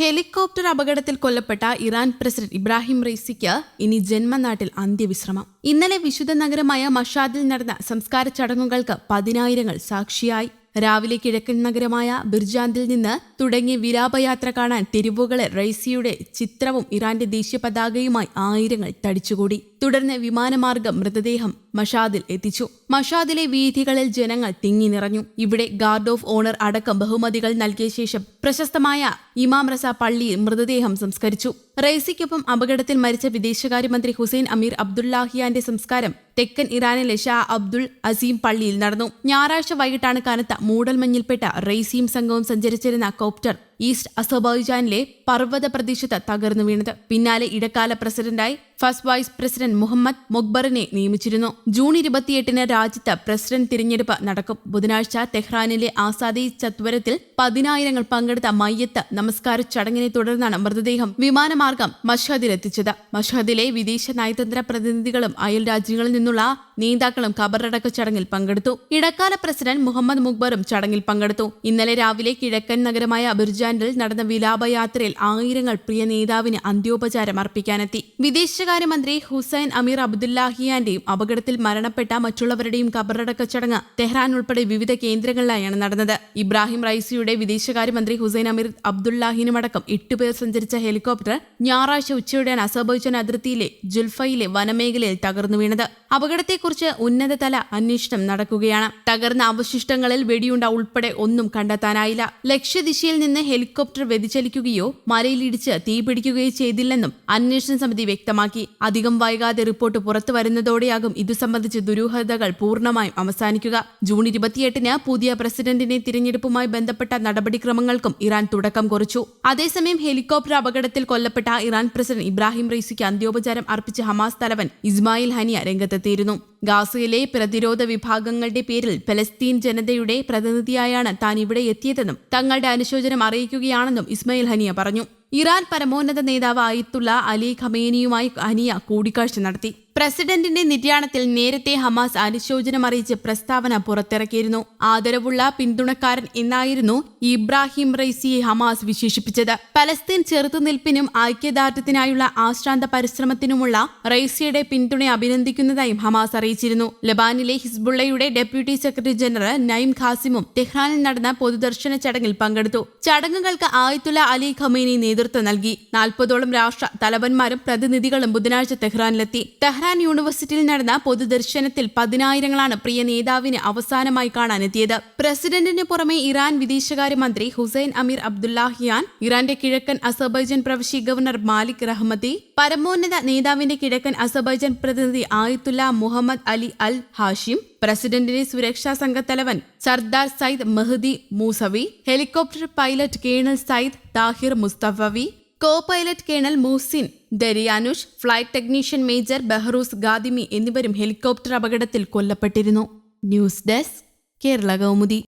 Helicopter അപകടത്തിൽ കൊല്ലപ്പെട്ട Iran president Ebrahim റൈസിക്ക് ഇനി ജന്മനാട്ടിൽ അന്ത്യവിശ്രമം. ഇന്നലെ വിശുദ്ധ നഗരമായ മഷാദിൽ നടന്ന സംസ്കാര ചടങ്ങുകൾക്ക് പതിനായിരങ്ങൾ സാക്ഷിയായി. രാവിലെ കിഴക്കൻ നഗരമായ ബിർജാന്തിൽ നിന്ന് തുടങ്ങിയ വിലാപയാത്ര കാണാൻ തെരുവുകളെ റൈസിയുടെ ചിത്രവും ഇറാന്റെ ദേശീയ പതാകയുമായി ആയിരങ്ങൾ തടിച്ചുകൂടി. തുടർന്ന് വിമാനമാർഗം മൃതദേഹം മഷാദിൽ എത്തിച്ചു. മഷാദിലെ വീഥികളിൽ ജനങ്ങൾ തിങ്ങി നിറഞ്ഞു. ഇവിടെ ഗാർഡ് ഓഫ് ഓണർ അടക്കം ബഹുമതികൾ നൽകിയ ശേഷം പ്രശസ്തമായ ഇമാം റസ പള്ളിയിൽ മൃതദേഹം സംസ്കരിച്ചു. റൈസിക്കൊപ്പം അപകടത്തിൽ മരിച്ച വിദേശകാര്യമന്ത്രി ഹുസൈൻ അമീർ അബ്ദുല്ലാഹിയാന്റെ സംസ്കാരം തെക്കൻ ഇറാനിലെ ഷാ അബ്ദുൾ അസീം പള്ളിയിൽ നടന്നു. ഞായറാഴ്ച വൈകിട്ടാണ് കനത്ത മൂടൽമഞ്ഞിൽപ്പെട്ട റൈസിയും സംഘവും സഞ്ചരിച്ചിരുന്ന കോപ്റ്റർ ഈസ്റ്റ് അസർബൈജാനിലെ പർവത പ്രദേശത്ത് തകർന്നു വീണത്. പിന്നാലെ ഇടക്കാല പ്രസിഡന്റായി ഫസ്റ്റ് വൈസ് പ്രസിഡന്റ് മുഹമ്മദ് മൊക്ബറിനെ നിയമിച്ചിരുന്നു. ജൂൺ ഇരുപത്തിയെട്ടിന് രാജ്യത്ത് പ്രസിഡന്റ് തിരഞ്ഞെടുപ്പ് നടക്കും. ബുധനാഴ്ച തെഹ്റാനിലെ ആസാദി ചത്വരത്തിൽ പതിനായിരങ്ങൾ പങ്കെടുത്ത മയ്യത്ത് നമസ്കാര ചടങ്ങിനെ തുടർന്നാണ് മൃതദേഹം വിമാനമാർഗം മഷഹദിലെത്തിച്ചത്. മഷഹദിലെ വിദേശ നയതന്ത്ര പ്രതിനിധികളും അയൽ രാജ്യങ്ങളിൽ നിന്നുള്ള നേതാക്കളും ഖബറടക്ക ചടങ്ങിൽ പങ്കെടുത്തു. ഇടക്കാല പ്രസിഡന്റ് മുഹമ്മദ് മുക്ബറും ചടങ്ങിൽ പങ്കെടുത്തു. ഇന്നലെ രാവിലെ കിഴക്കൻ നഗരമായ ബിർജാൻഡിൽ നടന്ന വിലാപയാത്രയിൽ ആയിരങ്ങൾ പ്രിയ നേതാവിന് അന്ത്യോപചാരം അർപ്പിക്കാനെത്തി. വിദേശകാര്യമന്ത്രി ഹുസൈൻ അമീർ അബ്ദുല്ലാഹിയാന്റെയും അപകടത്തിൽ മരണപ്പെട്ട മറ്റുള്ളവരുടെയും കബറടക്ക ചടങ്ങ് തെഹ്റാൻ ഉൾപ്പെടെ വിവിധ കേന്ദ്രങ്ങളിലായാണ് നടന്നത്. ഇബ്രാഹിം റൈസിയുടെ വിദേശകാര്യമന്ത്രി ഹുസൈൻ അമീർ അബ്ദുല്ലാഹിനുമടക്കം എട്ടുപേർ സഞ്ചരിച്ച ഹെലികോപ്റ്റർ ഞായറാഴ്ച ഉച്ചയോടെയാണ് അസർബൈജാൻ അതിർത്തിയിലെ ജുൽഫയിലെ വനമേഖലയിൽ തകർന്നു വീണത്. അപകടത്തെക്കുറിച്ച് ഉന്നതതല അന്വേഷണം നടക്കുകയാണ്. തകർന്ന അവശിഷ്ടങ്ങളിൽ വെടിയുണ്ട ഉൾപ്പെടെ ഒന്നും കണ്ടെത്താനായില്ല. ലക്ഷ്യദിശയിൽ നിന്ന് ഹെലികോപ്റ്റർ വ്യതിചലിക്കുകയോ മലയിലിടിച്ച് തീപിടിക്കുകയോ ചെയ്തില്ലെന്നും അന്വേഷണ സമിതി വ്യക്തമാക്കി. അധികം വൈകാതെ റിപ്പോർട്ട് പുറത്തു വരുന്നതോടെയാകും ഇതു സംബന്ധിച്ച് ദുരൂഹതകൾ പൂർണമായും അവസാനിക്കുക. ജൂൺ ഇരുപത്തിയെട്ടിന് പുതിയ പ്രസിഡന്റിനെ തിരഞ്ഞെടുപ്പുമായി ബന്ധപ്പെട്ട നടപടിക്രമങ്ങൾക്കും ഇറാൻ തുടക്കം കുറിച്ചു. അതേസമയം ഹെലികോപ്റ്റർ അപകടത്തിൽ കൊല്ലപ്പെട്ട ഇറാൻ പ്രസിഡന്റ് ഇബ്രാഹിം റൈസിക്ക് അന്ത്യോപചാരം അർപ്പിച്ച ഹമാസ് തലവൻ ഇസ്മായിൽ ഹനിയ രംഗത്തെത്തിയിരുന്നു. ഗാസയിലെ പ്രതിരോധ വിഭാഗങ്ങളുടെ പേരിൽ ഫലസ്തീൻ ജനതയുടെ പ്രതിനിധിയായാണ് താൻ ഇവിടെ എത്തിയതെന്നും തങ്ങളുടെ അനുശോചനം അറിയിക്കുകയാണെന്നും ഇസ്മയിൽ ഹനിയ പറഞ്ഞു. ഇറാൻ പരമോന്നത നേതാവ് ആയിത്തുള്ള അലി ഖമേനിയുമായി ഹനിയ കൂടിക്കാഴ്ച നടത്തി. പ്രസിഡന്റിന്റെ നിര്യാണത്തിൽ നേരത്തെ ഹമാസ് അനുശോചനം അറിയിച്ച് പ്രസ്താവന പുറത്തിറക്കിയിരുന്നു. ആദരവുള്ള പിന്തുണക്കാരൻ എന്നായിരുന്നു ഇബ്രാഹിം റൈസിയെ ഹമാസ് വിശേഷിപ്പിച്ചത്. പലസ്തീൻ ചെറുത്തുനിൽപ്പിനും ഐക്യദാർഢ്യത്തിനായുള്ള ആശ്രാന്ത പരിശ്രമത്തിനുമുള്ള റൈസിയുടെ പിന്തുണ അഭിനന്ദിക്കുന്നതായും ഹമാസ് അറിയിച്ചിരുന്നു. ലബാനിലെ ഹിസ്ബുള്ളയുടെ ഡെപ്യൂട്ടി സെക്രട്ടറി ജനറൽ നയിം ഖാസിമും തെഹ്റാനിൽ നടന്ന പൊതുദർശന ചടങ്ങിൽ പങ്കെടുത്തു. ചടങ്ങുകൾക്ക് ആയത്തുള്ള അലി ഖമേനി നേതൃത്വം നൽകി. നാൽപ്പതോളം രാഷ്ട്ര തലവന്മാരും പ്രതിനിധികളും ബുധനാഴ്ച തെഹ്റാനിലെത്തി ടെഹ്റാൻ യൂണിവേഴ്സിറ്റിയിൽ നടന്ന പൊതുദർശനത്തിൽ പതിനായിരങ്ങളാണ് പ്രിയ നേതാവിന് അവസാനമായി കാണാനെത്തിയത്. പ്രസിഡന്റിന് പുറമെ ഇറാൻ വിദേശകാര്യമന്ത്രി ഹുസൈൻ അമീർ അബ്ദുല്ലാഹിയാൻ ഇറാന്റെ കിഴക്കൻ അസർബൈജൻ പ്രവിശ്യ ഗവർണർ മാലിക് റഹ്മതി പരമോന്നത നേതാവിന്റെ കിഴക്കൻ അസർബൈജൻ പ്രതിനിധി Ayatollah Mohammad Ali Al Hashim പ്രസിഡന്റിന്റെ സുരക്ഷാ സംഘത്തലവൻ Sardar Sayyid Mehdi Mousavi helicopter pilot colonel Sayyid Tahir Mostafavi co pilot colonel Mohsin Daryanush flight technician major Behrouz Ghadimi എന്നിവരും ഹെലികോപ്റ്റർ അപകടത്തിൽ കൊല്ലപ്പെട്ടിരുന്നു. News desk Kerala Kaumudi.